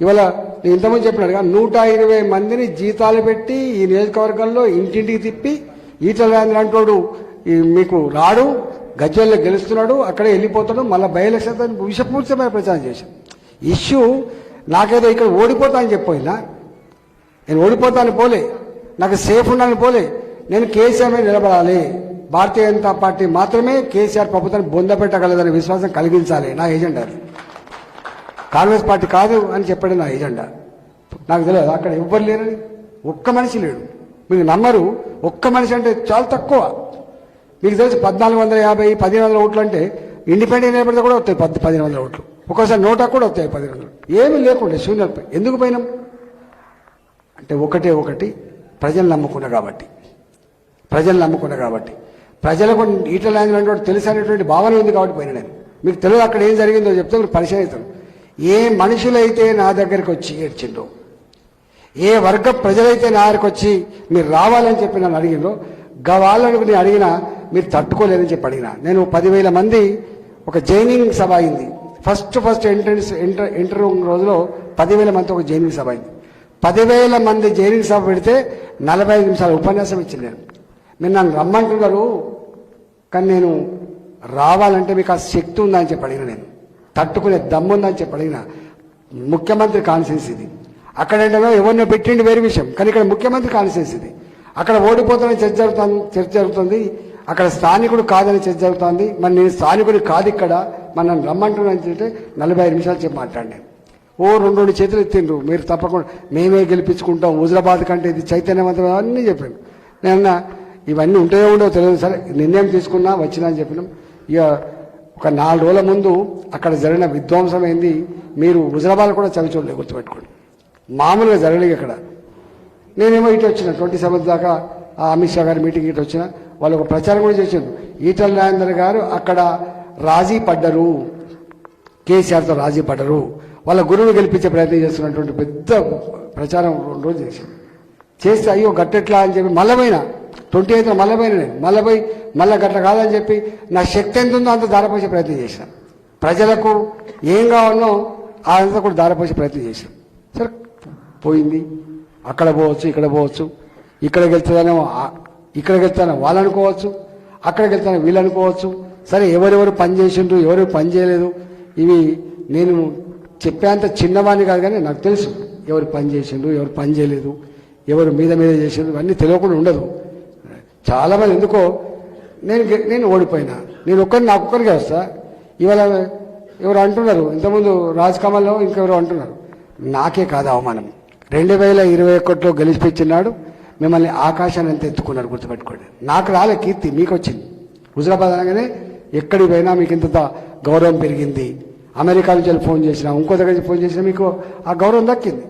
ఇవాళ నేను చెప్పినాడు కానీ నూట ఇరవై మందిని జీతాలు పెట్టి ఈ నియోజకవర్గంలో ఇంటింటికి తిప్పి ఈటల రాజేంద్ర అంటోడు ఈ మీకు రాడు గజ్వెల్లో గెలుస్తున్నాడు అక్కడే వెళ్ళిపోతాడు మళ్ళీ బై ఎలక్షన్ విషపూర్తమైన ప్రచారం చేశాను ఇష్యూ నాకేదో ఇక్కడ ఓడిపోతా అని చెప్పినా నేను ఓడిపోతాను పోలే నాకు సేఫ్ ఉండాలని పోలే నేను కేసీఆర్ మీద నిలబడాలి. భారతీయ జనతా పార్టీ మాత్రమే కేసీఆర్ ప్రభుత్వాన్ని బొందపెట్టగలదనే విశ్వాసం కలిగించాలి నా ఎజెండా కాంగ్రెస్ పార్టీ కాదు అని చెప్పాడు నా ఎజెండా. నాకు తెలియదు అక్కడ ఎవ్వరు లేరని. ఒక్క మనిషి లేడు. మీరు నమ్మరు ఒక్క మనిషి అంటే చాలా తక్కువ. మీకు తెలుసు పద్నాలుగు వందల యాభై పదిహేను వందల ఓట్లు అంటే ఇండిపెండెంట్ నిలబడితే కూడా వస్తాయి పది పదిహేను వందల ఓట్లు. ఒక్కోసారి నోటా కూడా వస్తాయి పదిహేను వందలు. ఏమీ లేకుండే శూన్యపై ఎందుకు పోయినాం? అంటే ఒకటే ఒకటి ప్రజలు నమ్ముకున్నా కాబట్టి. ప్రజలు నమ్ముకున్నా కాబట్టి. ప్రజలకు ఈటల రాజేంద్ర అంటే తెలుసు అనేటువంటి భావన ఉంది కాబట్టి పోయినా నేను. మీకు తెలియదు అక్కడ ఏం జరిగిందో చెప్తే మీరు పరిశీలిస్తాను ఏ మనుషులైతే నా దగ్గరికి వచ్చి ఏడ్చిండ్రో ఏ వర్గ ప్రజలైతే నా దగ్గరికి వచ్చి మీరు రావాలని చెప్పి నన్ను అడిగిందో గవాళ్ళను నేను అడిగినా మీరు తట్టుకోలేదని చెప్పి అడిగిన. నేను పదివేల మంది ఒక జైనింగ్ సభ అయింది. First first entrance enter enter రోజులో పదివేల మంది ఒక జైనింగ్ సభ అయింది. పదివేల మంది జైనింగ్ సభ పెడితే నలభై ఐదు నిమిషాలు ఉపన్యాసం ఇచ్చింది నేను. మీరు నన్ను రమ్మంటున్నారు కానీ నేను రావాలంటే మీకు ఆ శక్తి ఉందా అని చెప్పి అడిగిన నేను. తట్టుకునే దమ్ము చెప్పి అడిగిన ముఖ్యమంత్రి కాన్సెన్స్ ఇది. అక్కడ ఎవరినో పెట్టిండి వేరే విషయం. కానీ ఇక్కడ ముఖ్యమంత్రి కాన్సెన్స్ ఇది. అక్కడ ఓడిపోతానని చర్చ జరుగుతుంది చర్చ జరుగుతుంది. అక్కడ స్థానికుడు కాదని చర్చ జరుగుతుంది. మరి నేను స్థానికుడు కాదు ఇక్కడ. మనం నన్ను రమ్మంటున్నాను చెప్తే నలభై ఐదు నిమిషాలు చెప్పి మాట్లాడినాను ఓ రెండు రెండు చేతులు ఎత్తిండ్రు. మీరు తప్పకుండా మేమే గెలిపించుకుంటాం. హుజరాబాద్ కంటే ఇది చైతన్యవంతం అన్నీ చెప్పాను నేను ఇవన్నీ ఉంటాయో ఉండవో తెలియదు. సరే నిర్ణయం తీసుకున్నా వచ్చినా అని చెప్పినాం. ఇక ఒక నాలుగు రోజుల ముందు అక్కడ జరిగిన విధ్వంసం ఏంది? మీరు హుజరాబాద్ కూడా చవి చూడలేదు గుర్తుపెట్టుకోండి. మామూలుగా జరగలేదు ఇక్కడ. నేనేమో ఇటు వచ్చిన ట్వంటీ సెవెంత్ దాకా ఆ అమిత్ షా గారి మీటింగ్ ఇటు వచ్చిన. వాళ్ళు ఒక ప్రచారం కూడా చేశారు. ఈటల రాజేందర్ గారు అక్కడ రాజీ పడ్డరు. కేసీఆర్తో రాజీ పడ్డరు. వాళ్ళ గురువుని గెలిపించే ప్రయత్నం చేస్తున్నటువంటి పెద్ద ప్రచారం రెండు రోజులు చేశారు. చేస్తే అయ్యో గట్టెట్లా అని చెప్పి మల్లమైనా ట్వంటీ ఎయిత్లో మళ్ళీ పోయినాయి నేను మళ్ళపోయి మళ్ళీ గట్ల కాదని చెప్పి నా శక్తి ఎంత ఉందో అంత దారపోసే ప్రయత్నం చేశాను ప్రజలకు ఏం కావాలో అదంతా కూడా దారపోసే ప్రయత్నం చేశాను సరే పోయింది. అక్కడ పోవచ్చు ఇక్కడ పోవచ్చు. ఇక్కడికి వెళ్తుందనేమో ఇక్కడికి వెళ్తానో వాళ్ళు అనుకోవచ్చు. అక్కడికి వెళ్తానో వీళ్ళు అనుకోవచ్చు. సరే ఎవరెవరు పని చేసిండ్రు ఎవరు పని చేయలేదు. ఇవి నేను చెప్పేంత చిన్నవాడిని కాదు కానీ నాకు తెలుసు. ఎవరు పని చేసిండ్రు ఎవరు పని చేయలేదు. ఎవరు మీద మీద చేసిండ్రు ఇవన్నీ తెలియకుండా ఉండదు. చాలా మంది ఎందుకో నేను నేను ఓడిపోయినా. నేను ఒక్కరిని నాకొక్కరికే వస్తా ఇవాళ ఎవరు అంటున్నారు? ఇంతకుముందు రాజ్ కమల్లో ఇంకెవరు అంటున్నారు? నాకే కాదు అవమానం. రెండు వేల ఇరవై ఒకటిలో గెలిచిపించినాడు మిమ్మల్ని ఆకాశాన్ని ఎంత ఎత్తుకున్నారు గుర్తుపెట్టుకోండి. నాకు రాలే కీర్తి మీకు వచ్చింది. హుజరాబాద్ అనగానే ఎక్కడికి పోయినా మీకు ఇంత గౌరవం పెరిగింది. అమెరికా నుంచి వెళ్ళి ఫోన్ చేసినా ఇంకో దగ్గర నుంచి ఫోన్ చేసినా మీకు ఆ గౌరవం దక్కింది.